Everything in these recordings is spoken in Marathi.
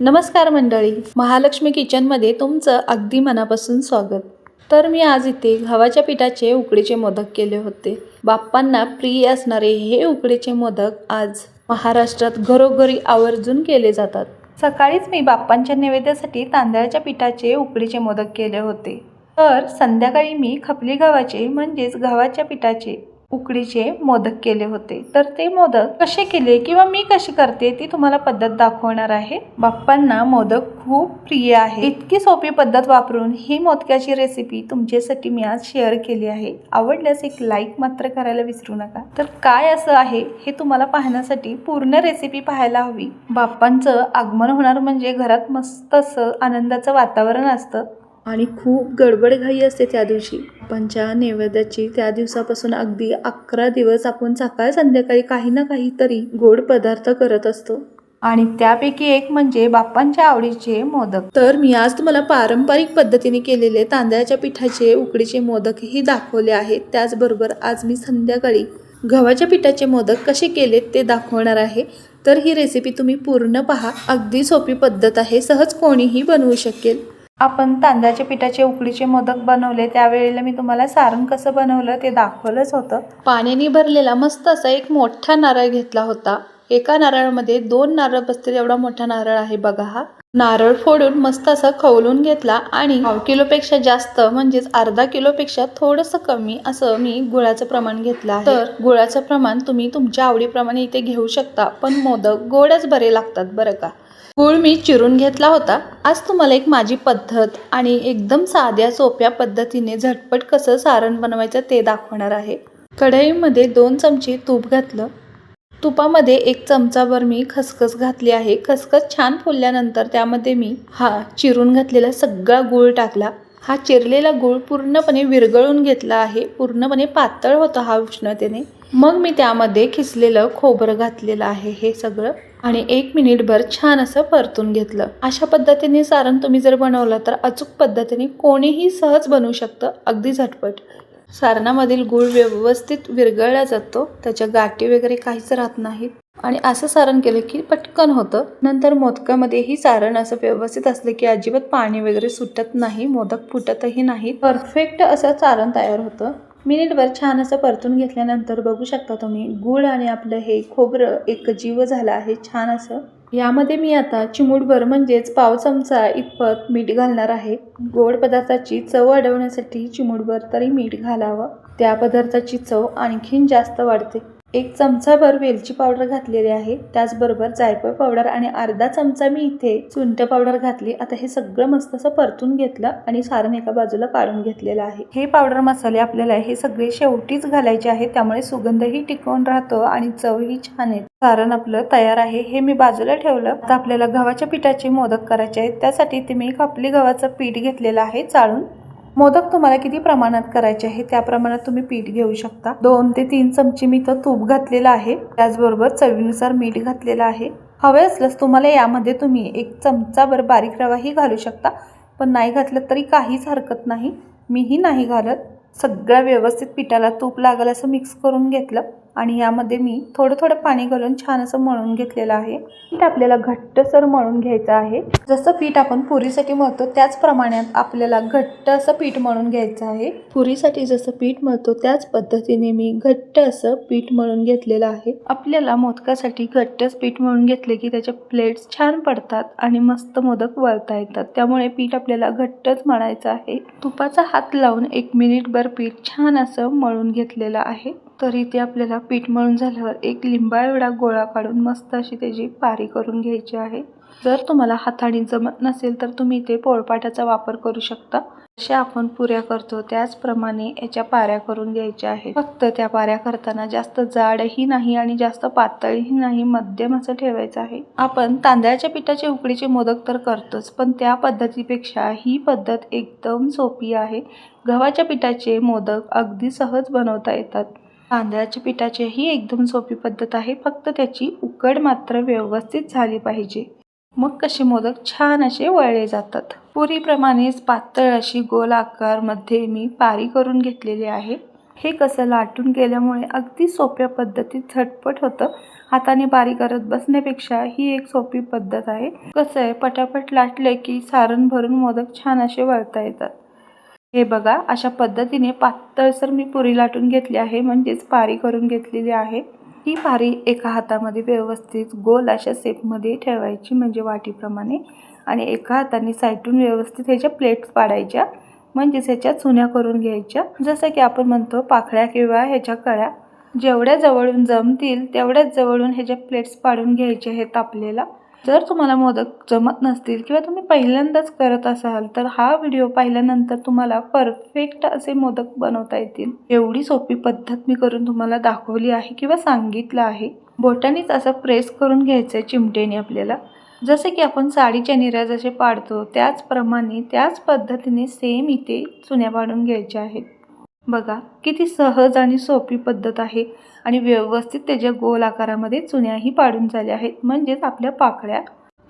नमस्कार मंडळी महालक्ष्मी किचनमध्ये तुमचं अगदी मनापासून स्वागत. तर मी आज इथे गव्हाच्या पिठाचे उकडीचे मोदक केले होते. बाप्पांना प्रिय असणारे हे उकडीचे मोदक आज महाराष्ट्रात घरोघरी आवर्जून केले जातात. सकाळीच मी बाप्पांच्या नैवेद्यासाठी तांदळाच्या पिठाचे उकडीचे मोदक केले होते. तर संध्याकाळी मी खपली गव्हाचे म्हणजेच गव्हाच्या पिठाचे उकडीचे मोदक केले होते. तर ते मोदक कसे केले किंवा मी कशी करते ती तुम्हाला पद्धत दाखवणार आहे. बाप्पांना मोदक खूप प्रिय आहे. इतकी सोपी पद्धत वापरून ही मोदकाची रेसिपी तुमच्यासाठी मी आज शेअर केली आहे. आवडल्यास एक लाईक मात्र करायला विसरू नका. तर काय असं आहे हे तुम्हाला पाहण्यासाठी पूर्ण रेसिपी पाहायला हवी. बाप्पांचं आगमन होणार म्हणजे घरात मस्त असं आनंदाचं वातावरण असतं. आणि खूप गडबडघाई असते त्या दिवशी. पंचा नैवेद्याची त्या दिवसापासून अगदी अकरा दिवस आपण सकाळ संध्याकाळी काही ना काहीतरी गोड पदार्थ करत असतो. आणि त्यापैकी एक म्हणजे बाप्पांच्या आवडीचे मोदक. तर मी आज तुम्हाला पारंपरिक पद्धतीने केलेले तांदळाच्या पिठाचे उकडीचे मोदकही दाखवले आहेत. त्याचबरोबर आज मी संध्याकाळी गव्हाच्या पिठाचे मोदक कसे केलेत ते दाखवणार आहे. तर ही रेसिपी तुम्ही पूर्ण पहा. अगदी सोपी पद्धत आहे. सहज कोणीही बनवू शकेल. आपण तांदळाच्या पिठाचे उकडीचे मोदक बनवले त्यावेळेला मी तुम्हाला सारण कसं बनवलं ते दाखवलंच होतं. पाण्याने भरलेला मस्त असा एक मोठा नारळ घेतला होता. एका नारळामध्ये दोन नारळ बसतील एवढा मोठा नारळ आहे बघा हा. नारळ फोडून मस्त असं खवलून घेतला आणि पाव किलोपेक्षा जास्त म्हणजेच अर्धा किलोपेक्षा थोडंसं कमी असं मी गुळाचं प्रमाण घेतलं तर गुळाचं प्रमाण तुम्ही तुमच्या आवडीप्रमाणे इथे घेऊ शकता पण मोदक गोडच बरे लागतात बरं का. गूळ मी चिरून घेतला होता. आज तुम्हाला एक माझी पद्धत आणि एकदम साध्या सोप्या पद्धतीने झटपट कसं सारण बनवायचं ते दाखवणार आहे. कढईमध्ये दोन चमचे तूप घातलं. तुपामध्ये एक चमचाभर मी खसखस घातली आहे. खसखस छान फुलल्यानंतर त्यामध्ये मी हा चिरून घातलेला सगळा गूळ टाकला. हा चिरलेला गूळ पूर्णपणे विरघळून घेतला आहे. पूर्णपणे पातळ होता हा उष्णतेने. मग मी त्यामध्ये खिसलेलं खोबरं घातलेलं आहे हे सगळं. आणि एक मिनिटभर छान असं परतून घेतलं. अशा पद्धतीने सारण तुम्ही जर बनवलं तर अचूक पद्धतीने कोणीही सहज बनवू शकतं. अगदी झटपट. सारणामधील गूळ व्यवस्थित विरघळला जातो. त्याच्या गाठी वगैरे काहीच राहत नाहीत. आणि असं सारण केलं की पटकन होतं. नंतर मोदकामध्येही सारण असं व्यवस्थित असलं की अजिबात पाणी वगैरे सुटत नाही. मोदक फुटतही नाही. परफेक्ट असं सारण तयार होतं. मिनिटभर छान असं परतून घेतल्यानंतर बघू शकता तुम्ही गूळ आणि आपलं हे खोबरं एक जीव झालं आहे छान असं. यामध्ये मी आता चिमूटभर म्हणजेच पाव चमचा इतपत मीठ घालणार आहे. गोड पदार्थाची चव वाढवण्यासाठी चिमूटभर तरी मीठ घालावं. त्या पदार्थाची चव आणखीन जास्त वाढते. एक चमचाभर वेलची पावडर घातलेली आहे. त्याचबरोबर जायफळ पावडर आणि अर्धा चमचा मी इथे सुंठ पावडर घातली. आता हे सगळं मस्त असं परतून घेतलं आणि सारण एका बाजूला काढून घेतलेलं आहे. हे पावडर मसाले आपल्याला हे सगळे शेवटीच घालायचे आहे त्यामुळे सुगंधही टिकवून राहतो आणि चवही छान येते. सारण आपलं तयार आहे. हे मी बाजूला ठेवलं. आता आपल्याला गव्हाच्या पिठाचे मोदक करायचे आहेत. त्यासाठी ते मी खपली गव्हाचं पीठ घेतलेलं आहे. चाळून मोदक तुम्हाला किती प्रमाणात करायचे आहे त्या प्रमाणात तुम्ही पीठ घेऊ शकता. दोन ते तीन चमचे मी तर तूप घातलेलं आहे. त्याचबरोबर चवीनुसार मीठ घातलेलं आहे. हवे असल्यास तुम्हाला यामध्ये तुम्ही एक चमचाभर बारीक रवाही घालू शकता. पण नाही घातलं तरी काहीच हरकत नाही. मीही नाही घालत. सगळ्या व्यवस्थित पिठाला तूप लागेल असं मिक्स करून घेतलं. आणि यामध्ये मी थोडं थोडं पाणी घालून छान असं मळून घेतलेलं आहे. पीठ आपल्याला घट्टसर मळून घ्यायचं आहे. जसं पीठ आपण पुरीसाठी मळतो त्याच प्रमाणात आपल्याला घट्ट असं पीठ मळून घ्यायचं आहे. पुरीसाठी जसं पीठ मळतो त्याच पद्धतीने मी घट्ट असं पीठ मळून घेतलेलं आहे. आपल्याला मोदकासाठी घट्टच पीठ मळून घेतले की त्याच्या प्लेट्स छान पडतात आणि मस्त मोदक वळता येतात. त्यामुळे पीठ आपल्याला घट्टच मळायचं आहे. तुपाचा हात लावून एक मिनिटभर पीठ छान असं मळून घेतलेलं आहे. तर इथे आपल्याला पीठ मळून झाल्यावर एक लिंबा एवढा गोळा काढून मस्त अशी त्याची पारी करून घ्यायची आहे. जर तुम्हाला हाताने जमत नसेल तर तुम्ही इथे पोळपाटाचा वापर करू शकता. जशा आपण पुऱ्या करतो. त्याचप्रमाणे याच्या पाऱ्या करून घ्यायच्या आहेत. फक्त त्या पाऱ्या करताना जास्त जाडही नाही आणि जास्त पातळही नाही. मध्यम असं ठेवायचं आहे. आपण तांदळाच्या पिठाचे उकडीचे मोदक तर करतोच पण त्या पद्धतीपेक्षा ही पद्धत एकदम सोपी आहे. गव्हाच्या पिठाचे मोदक अगदी सहज बनवता येतात. तांदळाच्या पिठाची ही एकदम सोपी पद्धत आहे. फक्त त्याची उकड मात्र व्यवस्थित झाली पाहिजे. मग कसे मोदक छान असे वळले जातात. पुरीप्रमाणेच पातळ अशी गोल आकारमध्ये मी पारी करून घेतलेली आहे. हे कसं लाटून केल्यामुळे अगदी सोप्या पद्धतीत झटपट होतं. हाताने बारीक करत बसण्यापेक्षा ही एक सोपी पद्धत आहे. कसं आहे? पटापट लाटले की सारण भरून मोदक छान असे वळता येतात. हे बघा अशा पद्धतीने पातळसर मी पुरी लाटून घेतली आहे म्हणजेच पारी करून घेतलेली आहे. ही पारी एका हातामध्ये व्यवस्थित गोल अशा सेपमध्ये ठेवायची म्हणजे वाटीप्रमाणे आणि एका हाताने साईटून व्यवस्थित ह्याच्या प्लेट्स पाडायच्या म्हणजेच ह्याच्या चुन्या करून घ्यायच्या. जसं की आपण म्हणतो पाखळ्या किंवा ह्याच्या कळ्या जेवढ्या जवळून जमतील तेवढ्याच जवळून ह्याच्या प्लेट्स पाडून घ्यायचे आहेत आपल्याला. जर तुम्हाला मोदक जमत नसतील किंवा तुम्ही पहिल्यांदाच करत असाल तर हा व्हिडिओ पाहिल्यानंतर तुम्हाला परफेक्ट असे मोदक बनवता येतील. एवढी सोपी पद्धत मी करून तुम्हाला दाखवली आहे किंवा सांगितलं आहे. बोटानेच असं प्रेस करून घ्यायचं आहे चिमटेने आपल्याला. जसे की आपण साडीच्या निऱ्या जसे पाडतो त्याचप्रमाणे त्याच पद्धतीने सेम इथे चुन्या पाडून घ्यायच्या आहेत. बघा किती सहज आणि सोपी पद्धत आहे. आणि व्यवस्थित त्याच्या गोल आकारामध्ये चुन्याही पाडून झाल्या आहेत. म्हणजेच आपल्या पाकळ्या.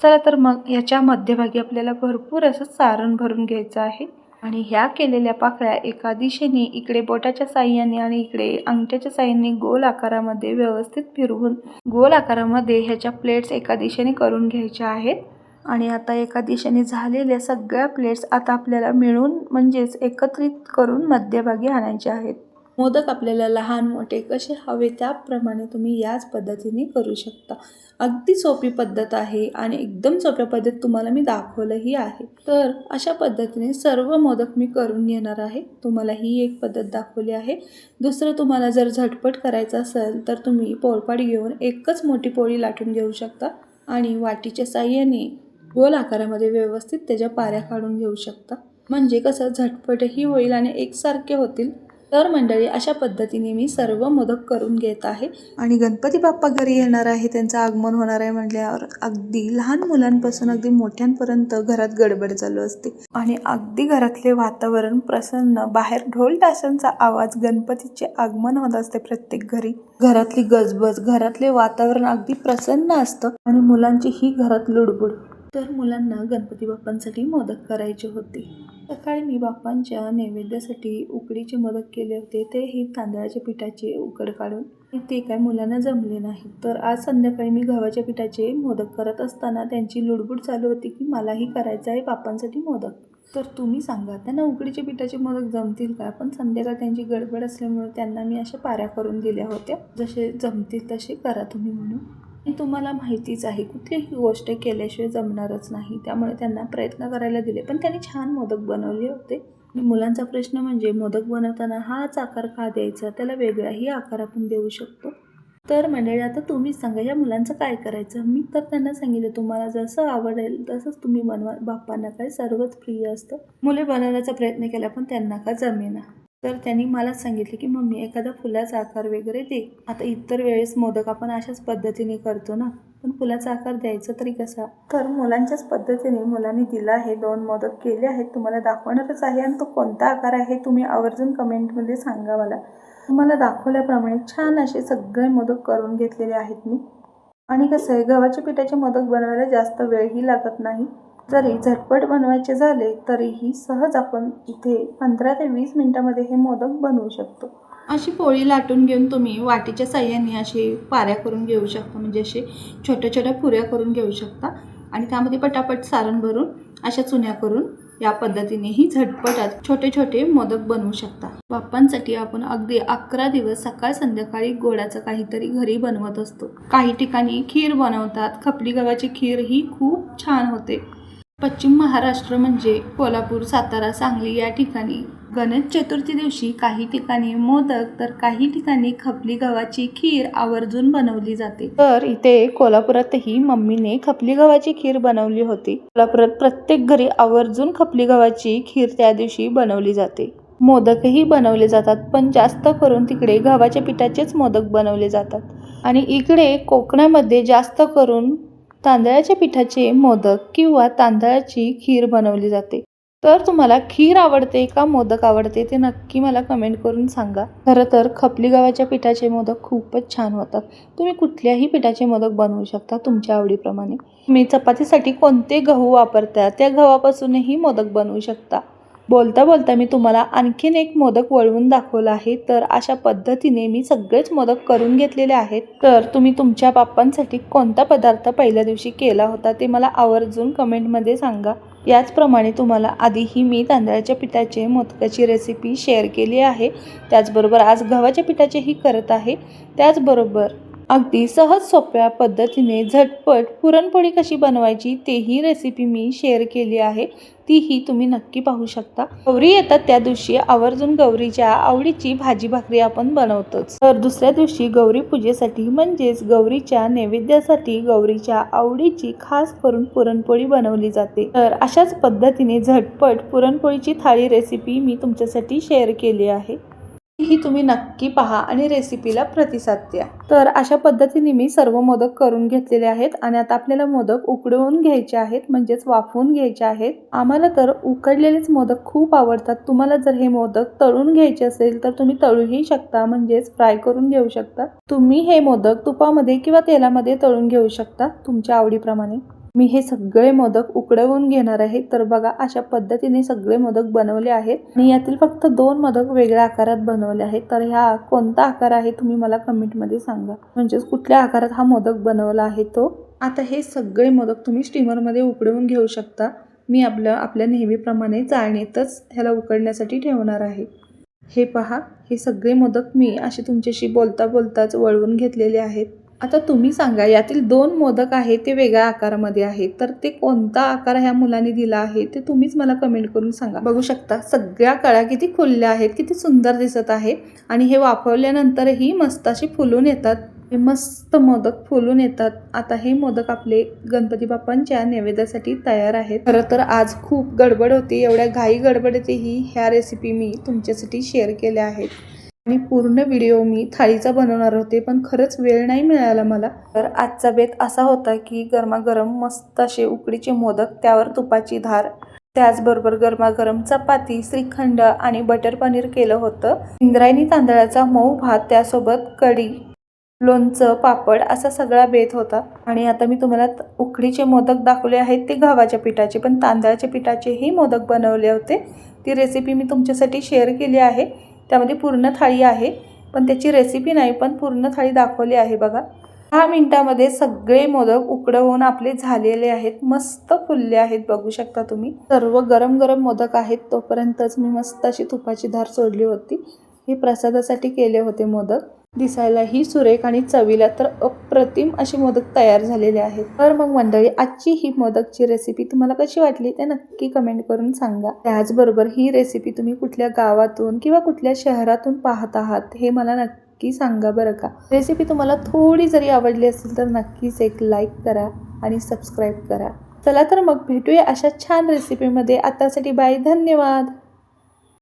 चला तर मग याच्या मध्यभागी आपल्याला भरपूर असं सारण भरून घ्यायचं आहे. आणि ह्या केलेल्या पाकळ्या एका दिशेने इकडे बोटाच्या साह्याने आणि इकडे अंगठ्याच्या साह्याने गोल आकारामध्ये व्यवस्थित फिरवून गोल आकारामध्ये ह्याच्या प्लेट्स एका दिशेने करून घ्यायच्या आहेत. आणि आता एका दिशेने झालेल्या सगळ्या प्लेट्स आता आपल्याला मिळून म्हणजेच एकत्रित करून मध्यभागी आणायचे आहेत. मोदक आपल्याला लहान मोठे कसे हवे त्याप्रमाणे तुम्ही याच पद्धतीने करू शकता. अगदी सोपी पद्धत आहे आणि एकदम सोप्या पद्धत तुम्हाला मी दाखवलंही आहे. तर अशा पद्धतीने सर्व मोदक मी करून घेणार आहे. तुम्हाला ही एक पद्धत दाखवली आहे. दुसरं तुम्हाला जर झटपट करायचं असेल तर तुम्ही पोळपाट घेऊन एकच मोठी पोळी लाटून घेऊ शकता. आणि वाटीच्या साह्याने गोल आकारामध्ये व्यवस्थित त्याच्या पाऱ्या काढून घेऊ शकता. म्हणजे कसं झटपटही होईल आणि एकसारखे होतील. तर मंडळी अशा पद्धतीने मी सर्व मोदक करून घेत आहे. आणि गणपती बाप्पा घरी येणार आहे त्यांचं आगमन होणार आहे म्हटल्यावर अगदी लहान मुलांपासून अगदी मोठ्यांपर्यंत घरात गडबड चालू असते. आणि अगदी घरातले वातावरण प्रसन्न बाहेर ढोल ताशांचा आवाज गणपतीचे आगमन होत असते प्रत्येक घरी. घरातली गजबज घरातले वातावरण अगदी प्रसन्न असतं आणि मुलांची ही घरात लुडबुड. तर मुलांना गणपती बाप्पांसाठी मोदक करायचे होते. सकाळी मी बाप्पांच्या नैवेद्यासाठी उकडीचे मोदक केले होते. तेही तांदळाच्या पिठाचे उकड काढून ते काय मुलांना जमले नाही. तर आज संध्याकाळी मी गव्हाच्या पिठाचे मोदक करत असताना त्यांची लुडबुड चालू होती की मलाही करायचं आहे बाप्पांसाठी मोदक तर तुम्ही सांगा त्यांना उकडीच्या पिठाचे मोदक जमतील का? पण संध्याकाळ त्यांची गडबड असल्यामुळे त्यांना मी अशा पाऱ्या करून दिल्या होत्या. जसे जमतील तसे करा तुम्ही म्हणून. तुम्हाला माहितीच आहे कुठलीही गोष्ट केल्याशिवाय जमणारच नाही. त्यामुळे त्यांना प्रयत्न करायला दिले. पण त्यांनी छान मोदक बनवले होते. मुलांचा प्रश्न म्हणजे मोदक बनवताना हाच आकार का द्यायचा? त्याला वेगळाही आकार आपण देऊ शकतो. तर मंडळी आता तुम्हीच सांगा या मुलांचं काय करायचं? मी तर त्यांना सांगितलं तुम्हाला जसं आवडेल तसंच तुम्ही बनवा. बाप्पांना काय सर्वच प्रिय असतं. मुले बनवण्याचा प्रयत्न केला पण त्यांना का जमेना? तर त्यांनी मला सांगितले की मम्मी एखादा फुलाचा आकार वगैरे दे. आता इतर वेळेस मोदक आपण अशाच पद्धतीने करतो ना. पण फुलाचा आकार द्यायचा तरी कसा? तर मुलांच्याच पद्धतीने मुलांनी दिला आहे. दोन मोदक केले आहेत. तुम्हाला दाखवणारच आहे. आणि तो कोणता आकार आहे तुम्ही आवर्जून कमेंटमध्ये सांगा मला. तुम्हाला दाखवल्याप्रमाणे छान असे सगळे मोदक करून घेतलेले आहेत मी. आणि कसं आहे गव्हाच्या पिठाचे मोदक बनवायला जास्त वेळही लागत नाही. जरी झटपट बनवायचे झाले तरीही सहज आपण इथे पंधरा ते वीस मिनिटामध्ये हे मोदक बनवू शकतो. अशी पोळी लाटून घेऊन तुम्ही वाटीच्या साह्याने अशी पाऱ्या करून घेऊ शकता म्हणजे असे छोट्या छोट्या पुऱ्या करून घेऊ शकता. आणि त्यामध्ये पटापट सारण भरून अशा चुन्या करून या पद्धतीनेही झटपटात छोटे छोटे मोदक बनवू शकता. बाप्पांसाठी आपण अगदी अकरा दिवस सकाळ संध्याकाळी गोडाचं काहीतरी घरी बनवत असतो. काही ठिकाणी खीर बनवतात खपली गव्हाची खीर ही खूप छान होते. पश्चिम महाराष्ट्र म्हणजे कोल्हापूर सातारा सांगली या ठिकाणी. गणेश चतुर्थी दिवशी काही ठिकाणी मोदक तर काही ठिकाणी खपली गव्हाची खीर आवर्जून बनवली जाते. तर इथे कोल्हापुरातही मम्मीने खपली गव्हाची खीर बनवली होती. कोल्हापुरात प्रत्येक घरी आवर्जून खपली गव्हाची खीर त्या दिवशी बनवली जाते. मोदकही बनवले जातात पण जास्त करून तिकडे गव्हाच्या पिठाचेच मोदक बनवले जातात. आणि इकडे कोकणामध्ये जास्त करून तांदळाच्या पिठाचे मोदक किंवा तांदळाची खीर बनवली जाते. तर तुम्हाला खीर आवडते का मोदक आवडते ते नक्की मला कमेंट करून सांगा. खरं तर खपली गव्हाच्या पिठाचे मोदक खूपच छान होतात. तुम्ही कुठल्याही पिठाचे मोदक बनवू शकता तुमच्या आवडीप्रमाणे. तुम्ही चपातीसाठी कोणते गहू वापरता त्या गव्हापासूनही मोदक बनवू शकता. बोलता बोलता मी तुम्हाला आणखीन एक मोदक वळवून दाखवला आहे. तर अशा पद्धतीने मी सगळेच मोदक करून घेतलेले आहेत. तर तुम्ही तुमच्या बाप्पांसाठी कोणता पदार्थ पहिल्या दिवशी केला होता ते मला आवर्जून कमेंटमध्ये सांगा. याचप्रमाणे तुम्हाला आधीही मी तांदळाच्या पिठाचे मोदकाची रेसिपी शेअर केली आहे. त्याचबरोबर आज गव्हाच्या पिठाचेही करत आहे. त्याचबरोबर अगदी सहज सोप्या पद्धतीने झटपट पुरणपोळी कशी बनवायची तेही रेसिपी मी शेअर केली आहे. तीही तुम्ही नक्की पाहू शकता. गौरी येतात त्या दिवशी आवर्जून गौरीच्या आवडीची भाजी भाकरी आपण बनवतोच. तर दुसऱ्या दिवशी गौरी पूजेसाठी म्हणजेच गौरीच्या नैवेद्यासाठी गौरीच्या आवडीची खास करून पुरणपोळी बनवली जाते. तर अशाच पद्धतीने झटपट पुरणपोळीची थाळी रेसिपी मी तुमच्यासाठी शेअर केली आहे. ही तुम्ही नक्की पहा आणि रेसिपीला प्रतिसाद द्या. तर अशा पद्धतीने मी सर्व मोदक करून घेतलेले आहेत आणि आता आपल्याला मोदक उकडवून घ्यायचे आहेत म्हणजेच वाफवून घ्यायचे आहेत. आम्हाला तर उकडलेलेच मोदक खूप आवडतात. तुम्हाला जर हे मोदक तळून घ्यायचे असेल तर तुम्ही तळूही शकता म्हणजेच फ्राय करून घेऊ शकता. तुम्ही हे मोदक तुपामध्ये किंवा तेलामध्ये तळून घेऊ शकता तुमच्या आवडीप्रमाणे. मी हे सगळे मोदक उकडवून घेणार आहे. तर बघा अशा पद्धतीने सगळे मोदक बनवले आहेत. आणि यातील फक्त दोन मोदक वेगळ्या आकारात बनवले आहेत. तर ह्या कोणता आकार आहे तुम्ही मला कमेंटमध्ये सांगा. म्हणजेच कुठल्या आकारात हा मोदक बनवला आहे तो? आता हे सगळे मोदक तुम्ही स्टीमरमध्ये उकडवून घेऊ शकता. मी आपल्या आपल्या नेहमीप्रमाणे चाळणीतच ह्याला उकडण्यासाठी ठेवणार आहे. हे पहा हे सगळे मोदक मी असे तुमच्याशी बोलता बोलताच वळवून घेतलेले आहेत. आता तुम्ही सांगा यातील दोन मोदक आहेत ते वेगळ्या आकारामध्ये आहेत तर ते कोणता आकार ह्या मुलाने दिला आहे ते तुम्हीच मला कमेंट करून सांगा. बघू शकता सगळ्या कळ्या किती खुलल्या आहेत किती सुंदर दिसत आहे आणि हे वाफवल्यानंतरही मस्त अशी फुलून येतात. हे मस्त मोदक फुलून येतात. आता हे मोदक आपले गणपती बाप्पांच्या नैवेद्यासाठी तयार आहेत. खरं तर आज खूप गडबड होती एवढ्या घाई गडबडतेही ह्या रेसिपी मी तुमच्यासाठी शेअर केल्या आहेत. आणि पूर्ण व्हिडिओ मी थाळीचा बनवणार होते पण खरंच वेळ नाही मिळाला मला. तर आजचा बेत असा होता की गरमागरम मस्त असे उकडीचे मोदक त्यावर तुपाची धार त्याचबरोबर गरमागरम चपाती श्रीखंड आणि बटर पनीर केलं होतं. इंद्रायणी तांदळाचा मऊ भात त्यासोबत कढी लोणचं पापड असा सगळा बेत होता. आणि आता मी तुम्हाला उकडीचे मोदक दाखवले आहेत ते गव्हाच्या पिठाचे पण तांदळाच्या पिठाचेही मोदक बनवले होते. ती रेसिपी मी तुमच्यासाठी शेअर केली आहे. त्यामध्ये पूर्ण थाळी आहे पण त्याची रेसिपी नाही पण पूर्ण थाळी दाखवली आहे बघा. दहा मिनटामध्ये सगळे मोदक उकडवून आपले झालेले आहेत मस्त फुलले आहेत बघू शकता तुम्ही. सर्व गरम गरम मोदक आहेत तोपर्यंतच मी मस्त अशी तुपाची धार सोडली होती. हे प्रसादासाठी केले होते मोदक. दिसायलाही सुरेख आणि चवीला तर अप्रतिम असे मोदक तयार झालेले आहेत. तर मग मंडळी आजची ही मोदकची रेसिपी तुम्हाला कशी वाटली ते नक्की कमेंट करून सांगा. त्याचबरोबर ही रेसिपी तुम्ही कुठल्या गावातून किंवा कुठल्या शहरातून पाहत आहात हे मला नक्की सांगा बरं का. रेसिपी तुम्हाला थोडी जरी आवडली असेल तर नक्कीच एक लाईक करा आणि सबस्क्राईब करा. चला तर मग भेटूया अशा छान रेसिपीमध्ये आतासाठी बाय धन्यवाद.